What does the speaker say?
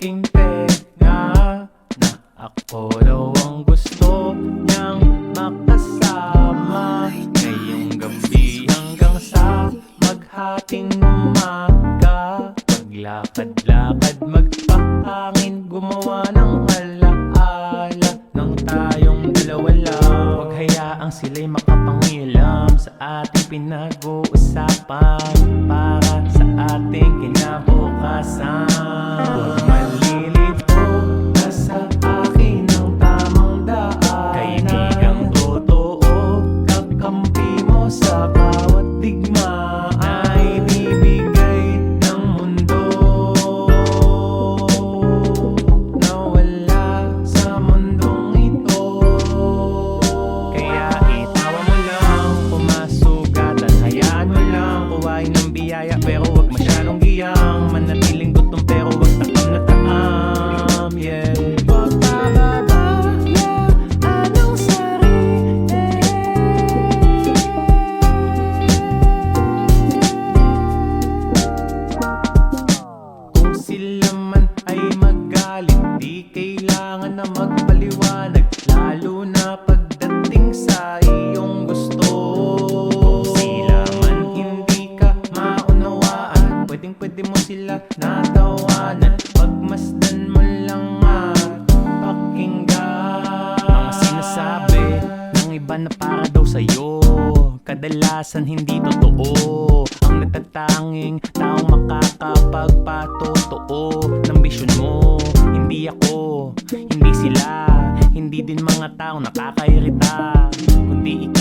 aking tenga Na ako daw ang gusto niyang makasama. Ngayong gabi hanggang sa maghating umaga Paglakad-lakad magpahangin Gumawa ng alaala Nang tayong dalawa lang. Huwag hayaang sila'y makapangilam Sa ating pinag-uusapan Para sa ating kinabukasan biyaya pero wag masyadong giyang Manatiling gutom pero wag takam na taam Yeah. Kung sila man ay magalit Di kailangan na magpaliwanag Lalo na pagdating iba na para daw sa'yo. Kadalasan hindi totoo. Ang natatanging taong makakapagpatotoo Ng bisyon mo. Hindi ako, hindi sila Hindi din mga taong nakakairita. Kundi ikaw,